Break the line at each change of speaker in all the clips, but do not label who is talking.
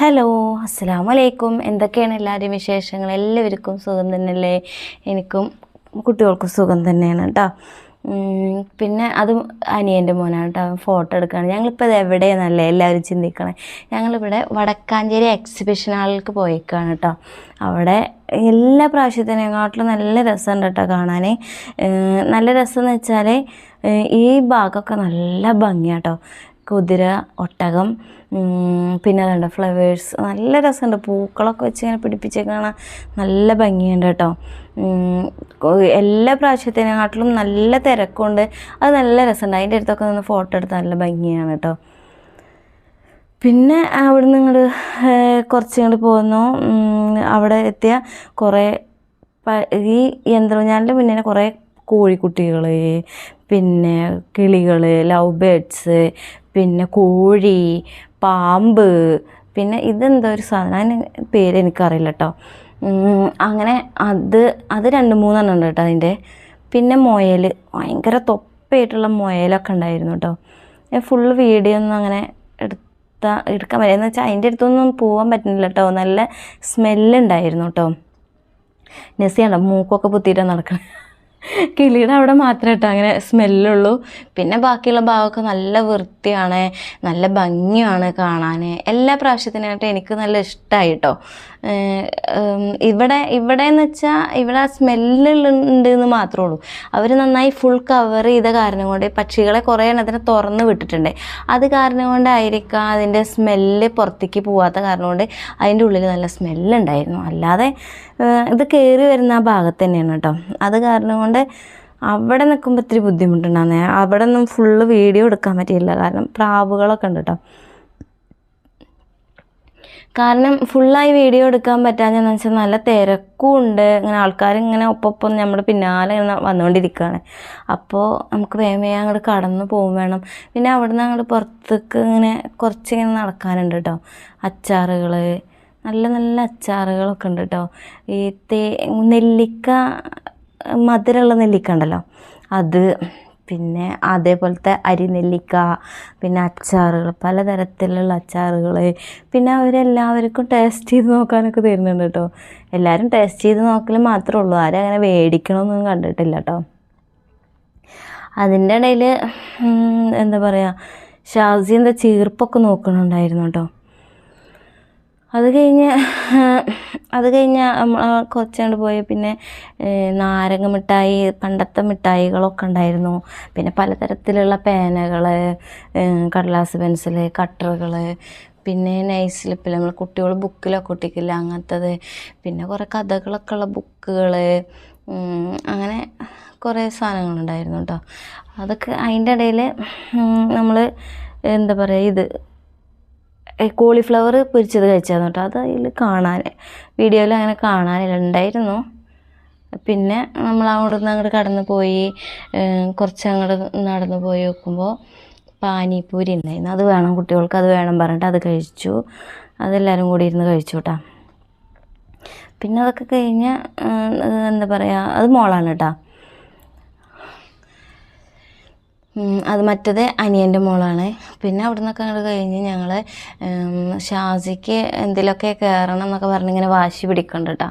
Hello അസ്സാം വലൈക്കും എന്തൊക്കെയാണ് എല്ലാവരുടെയും വിശേഷങ്ങൾ? എല്ലാവർക്കും സുഖം തന്നെയല്ലേ? എനിക്കും കുട്ടികൾക്കും സുഖം തന്നെയാണ് കേട്ടോ. പിന്നെ അതും അനിയന്റെ മോനാണ് കേട്ടോ. ഫോട്ടോ എടുക്കുകയാണ് ഞങ്ങളിപ്പോൾ ഇത് എവിടെയെന്നല്ലേ എല്ലാവരും ചിന്തിക്കണേ. ഞങ്ങളിവിടെ വടക്കാഞ്ചേരി എക്സിബിഷൻ ഹാളിലേക്ക് പോയേക്കാണ് കേട്ടോ. അവിടെ എല്ലാ പ്രാവശ്യത്തിനെക്കാട്ടിലും നല്ല രസമുണ്ട് കേട്ടോ കാണാൻ. നല്ല രസം എന്ന് വെച്ചാൽ ഈ ഭാഗമൊക്കെ നല്ല ഭംഗിയാട്ടോ കുതിര ഒട്ടകം പിന്നെ അതുണ്ട് ഫ്ലവേഴ്സ് നല്ല രസമുണ്ട്. പൂക്കളൊക്കെ വെച്ച് ഇങ്ങനെ പിടിപ്പിച്ചൊക്കെ കാണാൻ നല്ല ഭംഗിയുണ്ട് കേട്ടോ. എല്ലാ പ്രാവശ്യത്തിനെക്കാട്ടിലും നല്ല തിരക്കുണ്ട്. അത് നല്ല രസമുണ്ട്. അതിന്റെ അടുത്തൊക്കെ നിന്ന് ഫോട്ടോ എടുത്താൽ നല്ല ഭംഗിയാണ് കേട്ടോ. പിന്നെ അവിടുന്ന് ഇങ്ങോട്ട് കുറച്ച് ഇങ്ങോട്ട് പോന്നു. അവിടെ എത്തിയ കുറേ ഈ യന്ത്രഞ്ഞാലിന്റെ മുന്നേ കുറേ കോഴിക്കുട്ടികൾ പിന്നെ കിളികൾ ലവ് ബേഡ്സ് പിന്നെ കോഴി പാമ്പ് പിന്നെ ഇതെന്തോ ഒരു സാധനം? അതിന് പേര് എനിക്കറിയില്ല കേട്ടോ അങ്ങനെ അത് അത് രണ്ട് മൂന്നെണ്ണം ഉണ്ട് കേട്ടോ അതിന്റെ. പിന്നെ മുയൽ ഭയങ്കര തൊപ്പയായിട്ടുള്ള മുയലൊക്കെ ഉണ്ടായിരുന്നു കേട്ടോ ഫുള്ള് വീഡിയോ ഒന്നും അങ്ങനെ എടുത്താ എടുക്കാൻ പറ്റില്ല. എന്ന് വെച്ചാൽ അതിന്റെ അടുത്തൊന്നും പോകാൻ പറ്റുന്നില്ല കേട്ടോ നല്ല സ്മെല്ലുണ്ടായിരുന്നു കേട്ടോ നെസ്സിയാണ്ടോ മൂക്കൊക്കെ പുത്തിയിട്ടാണ് നടക്കുന്നത് കിളിയുടെ അവിടെ മാത്രമേ കേട്ടോ അങ്ങനെ സ്മെല്ലുള്ളൂ. പിന്നെ ബാക്കിയുള്ള ഭാഗമൊക്കെ നല്ല വൃത്തിയാണ് നല്ല ഭംഗിയാണ് കാണാൻ എല്ലാ പ്രാവശ്യത്തിനായിട്ട് എനിക്ക് നല്ല ഇഷ്ടമായി കേട്ടോ. ഇവിടെ ഇവിടെ എന്ന് വെച്ചാൽ ഇവിടെ സ്മെല്ലുണ്ട് എന്ന് മാത്രമേ ഉള്ളൂ. അവർ നന്നായി ഫുൾ കവർ ചെയ്ത കാരണം കൊണ്ട് പക്ഷികളെ കുറേ എണ്ണത്തിന് തുറന്ന് വിട്ടിട്ടുണ്ട്. അത് കാരണം കൊണ്ടായിരിക്കാം അതിന്റെ സ്മെല്ല് പുറത്തേക്ക് പോവാത്ത കാരണം കൊണ്ട് അതിന്റെ ഉള്ളിൽ നല്ല സ്മെല്ലുണ്ടായിരുന്നു. അല്ലാതെ ഇത് കയറി വരുന്ന ആ ഭാഗത്ത് തന്നെയാണ് കേട്ടോ. അത് കാരണം കൊണ്ട് അവിടെ നിൽക്കുമ്പോൾ ഇത്തിരി ബുദ്ധിമുട്ടുണ്ടാകുന്നേ അവിടെ ഒന്നും ഫുള്ള് വീഡിയോ എടുക്കാൻ പറ്റിയില്ല. കാരണം പ്രാവുകളൊക്കെ ഉണ്ട് കേട്ടോ കാരണം ഫുള്ളായി വീഡിയോ എടുക്കാൻ പറ്റാഞ്ഞെന്ന് വെച്ചാൽ നല്ല തിരക്കും ഉണ്ട്. ഇങ്ങനെ ആൾക്കാരിങ്ങനെ ഒപ്പം നമ്മുടെ പിന്നാലെ ഇങ്ങനെ വന്നുകൊണ്ടിരിക്കുകയാണ് അപ്പോൾ നമുക്ക് വേഗം വേഗം അങ്ങോട്ട് കടന്നു പോകും വേണം. പിന്നെ അവിടുന്ന് അങ്ങോട്ട് പുറത്തേക്ക് ഇങ്ങനെ കുറച്ചിങ്ങനെ നടക്കാനുണ്ട് കേട്ടോ അച്ചാറുകൾ നല്ല നല്ല അച്ചാറുകളൊക്കെ ഉണ്ട് കേട്ടോ ഈ തേ നെല്ലിക്ക മധുരമുള്ള നെല്ലിക്ക ഉണ്ടല്ലോ. അത് പിന്നെ അതേപോലത്തെ അരിനെല്ലിക്ക പിന്നെ അച്ചാറുകൾ പലതരത്തിലുള്ള അച്ചാറുകൾ പിന്നെ അവരെല്ലാവർക്കും ടേസ്റ്റ് ചെയ്ത് നോക്കാനൊക്കെ തരുന്നുണ്ട് കേട്ടോ. എല്ലാവരും ടേസ്റ്റ് ചെയ്ത് നോക്കൽ മാത്രമേ ഉള്ളൂ. ആരും അങ്ങനെ മേടിക്കണമെന്നൊന്നും കണ്ടിട്ടില്ല കേട്ടോ. അതിന്റെ ഇടയിൽ എന്താ പറയുക ഷാസി എന്താ ചീർപ്പൊക്കെ നോക്കണുണ്ടായിരുന്നു കേട്ടോ. അത് കഴിഞ്ഞ് അത് നമ്മൾ കുറച്ചുകൊണ്ട് പോയി. പിന്നെ നാരങ്ങ മിഠായി പണ്ടത്തെ മിഠായികളൊക്കെ ഉണ്ടായിരുന്നു. പിന്നെ പലതരത്തിലുള്ള പേനകൾ കടലാസ് പെൻസിൽ കട്ടറുകൾ പിന്നെ നൈസ് നമ്മൾ കുട്ടികൾ ബുക്കിലൊക്കെ ഒട്ടിക്കില്ല അങ്ങനത്തത്. പിന്നെ കുറേ കഥകളൊക്കെ ഉള്ള ബുക്കുകൾ അങ്ങനെ കുറേ സാധനങ്ങളുണ്ടായിരുന്നു കേട്ടോ അതൊക്കെ അതിന്റെ ഇടയിൽ നമ്മൾ എന്താ പറയുക ഇത് കോളിഫ്ലവർ പൊരിച്ചത് കഴിച്ചായിരുന്നു കേട്ടോ. അത് അതിൽ കാണാൻ വീഡിയോയിൽ അങ്ങനെ കാണാനില്ല ഉണ്ടായിരുന്നു. പിന്നെ നമ്മൾ അവിടെ നിന്ന് അങ്ങോട്ട് കടന്നു പോയി കുറച്ച് അങ്ങോട്ട് നടന്നു പോയി നോക്കുമ്പോൾ പാനിപ്പൂരി ഉണ്ടായിരുന്നു. അത് വേണം കുട്ടികൾക്ക് അത് വേണം പറഞ്ഞിട്ട് അത് കഴിച്ചു. അതെല്ലാവരും കൂടി ഇരുന്ന് കഴിച്ചു കേട്ടോ. പിന്നെ അതൊക്കെ കഴിഞ്ഞ് എന്താ പറയുക അത് മോളാണ് കേട്ടോ. അത് മറ്റത് അനിയന്റെ മോളാണ്. പിന്നെ അവിടെ നിന്നൊക്കെ അങ്ങോട്ട് കഴിഞ്ഞ് ഞങ്ങൾ ഷാസിക്ക് എന്തിലൊക്കെ കയറണം എന്നൊക്കെ പറഞ്ഞ് ഇങ്ങനെ വാശി പിടിക്കണ്ട കേട്ടോ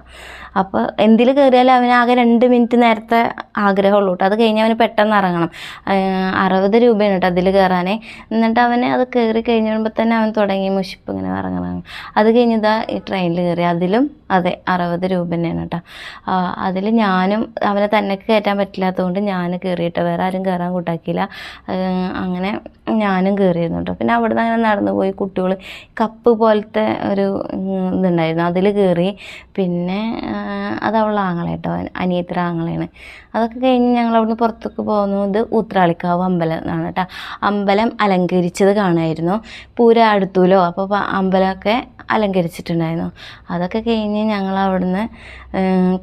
അപ്പോൾ എന്തിൽ കയറിയാലും അവന് ആകെ രണ്ട് മിനിറ്റ് നേരത്തെ ആഗ്രഹമുള്ളൂ കേട്ടോ അത് കഴിഞ്ഞ് അവന് പെട്ടെന്ന് ഇറങ്ങണം. അറുപത് രൂപയാണ് കേട്ടോ അതിൽ കയറാൻ എന്നിട്ട് അവന് അത് കയറി കഴിഞ്ഞ് കഴിയുമ്പോൾ തന്നെ അവൻ തുടങ്ങി മുഷിപ്പ് ഇങ്ങനെ ഇറങ്ങണം അത് കഴിഞ്ഞതാ ഈ ട്രെയിനിൽ കയറി അതിലും അതെ അറുപത് രൂപ തന്നെയാണ് കേട്ടോ. അതിൽ ഞാനും അവനെ തന്നെ കയറ്റാൻ പറ്റില്ലാത്തതുകൊണ്ട് ഞാൻ കയറിയിട്ട് വേറെ ആരും കയറാൻ കൂട്ടാക്കിയില്ല. അങ്ങനെ ഞാനും കയറിയിരുന്നു കേട്ടോ. പിന്നെ അവിടെ നിന്ന് അങ്ങനെ നടന്നു പോയി കുട്ടികൾ കപ്പ് പോലത്തെ ഒരു ഇതുണ്ടായിരുന്നു. അതിൽ കയറി പിന്നെ അത് അവളുടെ ആങ്ങളെ കേട്ടോ ആങ്ങളെയാണ്. അതൊക്കെ കഴിഞ്ഞ് ഞങ്ങൾ അവിടുന്ന് പുറത്തേക്ക് പോകുന്നത് ഊത്രാളിക്കാവ് അമ്പലം എന്നാണ് കേട്ടോ. അമ്പലം അലങ്കരിച്ചത് കാണായിരുന്നു. പൂര അടുത്തൂലോ അപ്പോൾ അമ്പലമൊക്കെ അലങ്കരിച്ചിട്ടുണ്ടായിരുന്നു. അതൊക്കെ കഴിഞ്ഞ് ഞങ്ങൾ അവിടുന്ന്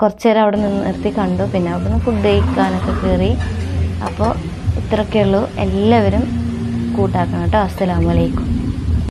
കുറച്ച് നേരം അവിടെ നിന്ന് നിർത്തി കണ്ടു. പിന്നെ അവിടുന്ന് ഫുഡ് കഴിക്കാനൊക്കെ കയറി അപ്പോൾ ഇത്രയൊക്കെ ഉള്ളൂ എല്ലാവരും കൂട്ടാക്കണം കേട്ടോ. അസ്സലാമലൈക്കും